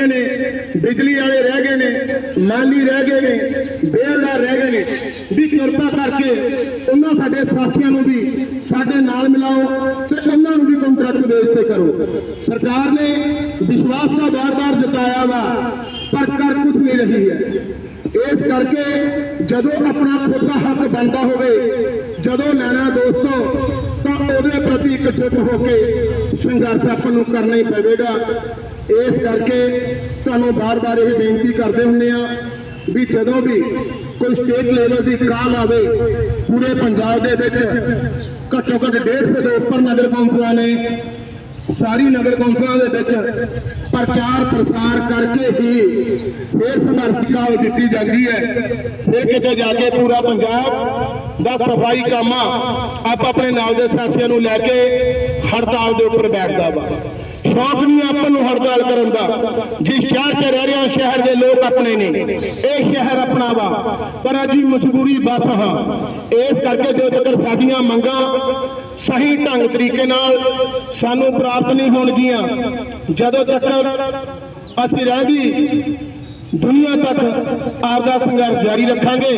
ਗਏ ਨੇ, ਬਿਜਲੀ ਵਾਲੇ ਰਹਿ ਗਏ ਨੇ, ਮਾਲੀ ਰਹਿ ਗਏ ਨੇ ਬੇਲਦਾਰ ਰਹਿ ਗਏ ਨੇ। ਵੀ ਕਿਰਪਾ ਕਰਕੇ ਉਹਨਾਂ ਸਾਡੇ ਸਾਥੀਆਂ ਨੂੰ ਵੀ ਸਾਡੇ ਨਾਲ ਮਿਲਾਓ ਤੇ ਉਹਨਾਂ ਨੂੰ ਵੀ ਕੰਟਰੈਕਟ ਬੇਸ ਤੇ ਕਰੋ। ਸਰਕਾਰ ਨੇ ਵਿਸ਼ਵਾਸ ਤਾਂ ਬਾਰ-ਬਾਰ ਜਤਾਇਆ ਵਾ, ਪਰ ਕਰ ਕੁਝ ਨਹੀਂ ਰਹੀ ਹੈ। ਇਸ ਕਰਕੇ ਜਦੋਂ ਆਪਣਾ ਖੁਦ ਦਾ ਹੱਕ ਬਣਦਾ ਹੋਵੇ, ਜਦੋਂ ਲੈਣਾ ਦੋਸਤੋ ਤਾਂ ਉਹਦੇ ਪ੍ਰਤੀ ਇਕਜੁੱਟ ਹੋ ਕੇ ਸੰਘਰਸ਼ ਆਪਾਂ ਨੂੰ ਕਰਨਾ ਹੀ ਪਵੇਗਾ। ਇਸ ਕਰਕੇ ਤੁਹਾਨੂੰ ਬਾਰ-ਬਾਰ ਇਹ ਬੇਨਤੀ ਕਰਦੇ ਹੁੰਦੇ ਆ ਵੀ ਜਦੋਂ ਵੀ ਕੋਈ ਸਟੇਟ ਲੈਵਲ ਦੀ ਕਾਲ ਆਵੇ, ਪੂਰੇ ਪੰਜਾਬ ਦੇ ਵਿੱਚ ਘੱਟੋ ਘੱਟ 150 ਦੇ ਉੱਪਰ ਨਗਰ ਕੌਂਸਲਾਂ ਨੇ ਸਾਰੀ ਨਗਰ ਕੌਂਸਲਾਂ ਦੇ ਵਿੱਚ ਪ੍ਰਚਾਰ ਪ੍ਰਸਾਰ ਕਰਕੇ ਹੀ ਫਿਰ ਸੰਘਰਸ਼ ਦੀ ਦਿੱਤੀ ਜਾਂਦੀ ਹੈ। ਫਿਰ ਕਿਤੇ ਜਾ ਕੇ ਪੂਰਾ ਪੰਜਾਬ ਦਾ ਸਫ਼ਾਈ ਕੰਮ ਆਪ ਆਪਣੇ ਨਾਲ ਦੇ ਸਾਥੀਆਂ ਨੂੰ ਲੈ ਕੇ ਹੜਤਾਲ ਦੇ ਉੱਪਰ ਬੈਠਦਾ ਵਾ। ਸ਼ੌਕ ਨਹੀਂ ਆਪਾਂ ਨੂੰ ਹੜਤਾਲ ਕਰਨ ਦਾ। ਜਿਸ ਸ਼ਹਿਰ 'ਚ ਰਹਿ ਰਿਹਾ, ਸ਼ਹਿਰ ਦੇ ਲੋਕ ਆਪਣੇ ਨੇ। ਇਹ ਸ਼ਹਿਰ ਆਪਣਾ ਵਾ। ਪਰ ਅੱਜ ਮਜਬੂਰੀ ਬਸ ਹਾਂ ਇਸ ਕਰਕੇ ਜੋ ਤੱਕ ਸਾਡੀਆਂ ਮੰਗਾਂ ਸਹੀ ਢੰਗ ਤਰੀਕੇ ਨਾਲ ਸਾਨੂੰ ਪ੍ਰਾਪਤ ਨਹੀਂ ਹੋਣਗੀਆਂ, ਜਦੋਂ ਤੱਕ ਅਸੀਂ ਰਹਿੰਦੀ, ਦੁਨੀਆ ਤੱਕ ਆਪਦਾ ਸੰਘਰਸ਼ ਜਾਰੀ ਰੱਖਾਂਗੇ।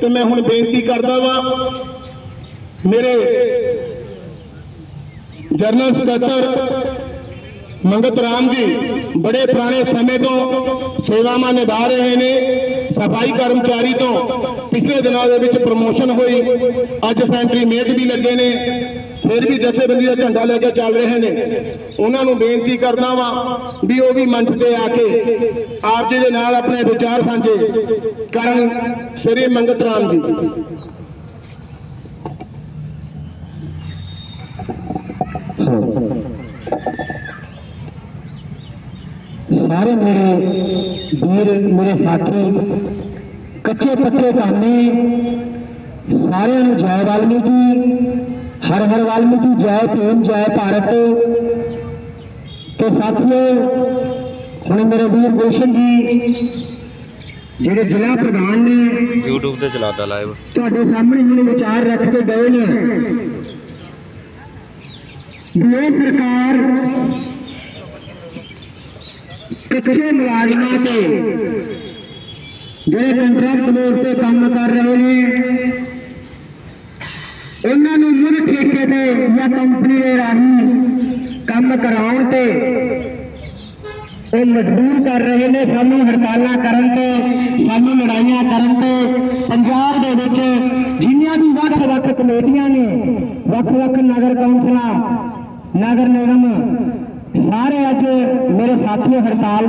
ਤੇ ਮੈਂ ਹੁਣ ਬੇਨਤੀ ਕਰਦਾ ਵਾਂ, ਮੇਰੇ ਜਨਰਲ ਸਕੱਤਰ ਮੰਗਤ ਰਾਮ ਜੀ, ਬੜੇ ਪੁਰਾਣੇ ਸਮੇਂ ਤੋਂ ਸੇਵਾਵਾਂ ਨਿਭਾ ਰਹੇ ਨੇ, ਸਫ਼ਾਈ ਕਰਮਚਾਰੀ ਤੋਂ ਪਿਛਲੇ ਦਿਨਾਂ ਦੇ ਵਿੱਚ ਪ੍ਰਮੋਸ਼ਨ ਹੋਈ, ਅੱਜ ਸੈਂਟਰੀ ਮੇਟ ਵੀ ਲੱਗੇ ਨੇ, ਫਿਰ ਵੀ ਜਥੇਬੰਦੀ ਦਾ ਝੰਡਾ ਲੈ ਕੇ ਚੱਲ ਰਹੇ ਨੇ। ਉਹਨਾਂ ਨੂੰ ਬੇਨਤੀ ਕਰਦਾ ਵਾਂ ਵੀ ਉਹ ਵੀ ਮੰਚ ਤੇ ਆ ਕੇ ਆਪ ਜੀ ਦੇ ਨਾਲ ਆਪਣੇ ਵਿਚਾਰ ਸਾਂਝੇ ਕਰਨ ਸ੍ਰੀ ਮੰਗਤ ਰਾਮ ਜੀ। ਸਾਰੇ ਮੇਰੇ ਵੀਰ ਮੇਰੇ ਸਾਥੀ ਕੱਚੇ ਪੱਕੇ ਧਾਮੀ ਸਾਰਿਆਂ ਨੂੰ ਜੈ ਵਾਲਮੀਕੀ ਹਰ ਹਰ ਵਾਲਮੀਕੀ ਜੈ ਭੀਮ ਜੈ ਭਾਰਤ। ਤੇ ਸਾਥੀਓ ਹੁਣ ਮੇਰੇ ਵੀਰ ਗੁਲਸ਼ਨ ਜੀ ਜਿਹੜੇ ਜ਼ਿਲ੍ਹਾ ਪ੍ਰਧਾਨ ਨੇ YouTube ਤੇ ਚਲਾਤਾ ਲਾਈਵ ਤੁਹਾਡੇ ਸਾਹਮਣੇ ਹੁਣ ਵਿਚਾਰ ਰੱਖ ਕੇ ਗਏ ਨੇ। ਇਹ ਸਰਕਾਰ ਕੱਚੇ ਮੁਲਾਜ਼ਮਾਂ ਤੇ ਜਿਹੜੇ ਕੰਟਰੈਕਟ ਬੇਸ ਤੇ ਕੰਮ ਕਰ ਰਹੇ ਨੇ, ਉਹਨਾਂ ਨੂੰ ਮੁੱਲ ਠੇਕੇ ਤੇ ਜਾਂ ਕੰਪਨੀ ਦੇ ਰਾਹੀਂ ਕੰਮ ਕਰਾਉਣ ਤੇ ਉਹ ਮਜਬੂਰ ਕਰ ਰਹੇ ਨੇ। ਸਾਨੂੰ ਹੜਤਾਲਾਂ ਕਰਨ ਤੇ, ਸਾਨੂੰ ਲੜਾਈਆਂ ਕਰਨ ਤੇ, ਪੰਜਾਬ ਦੇ ਵਿੱਚ ਜਿੰਨੀਆਂ ਵੀ ਵੱਖ-ਵੱਖ ਕਮੇਟੀਆਂ ਨੇ, ਵੱਖ-ਵੱਖ ਨਗਰ ਕੌਂਸਲਾਂ, ਨਗਰ ਨਿਗਮ ਸਾਰੇ ਅੱਜ ਮੇਰੇ ਸਾਥੀ ਹੜਤਾਲ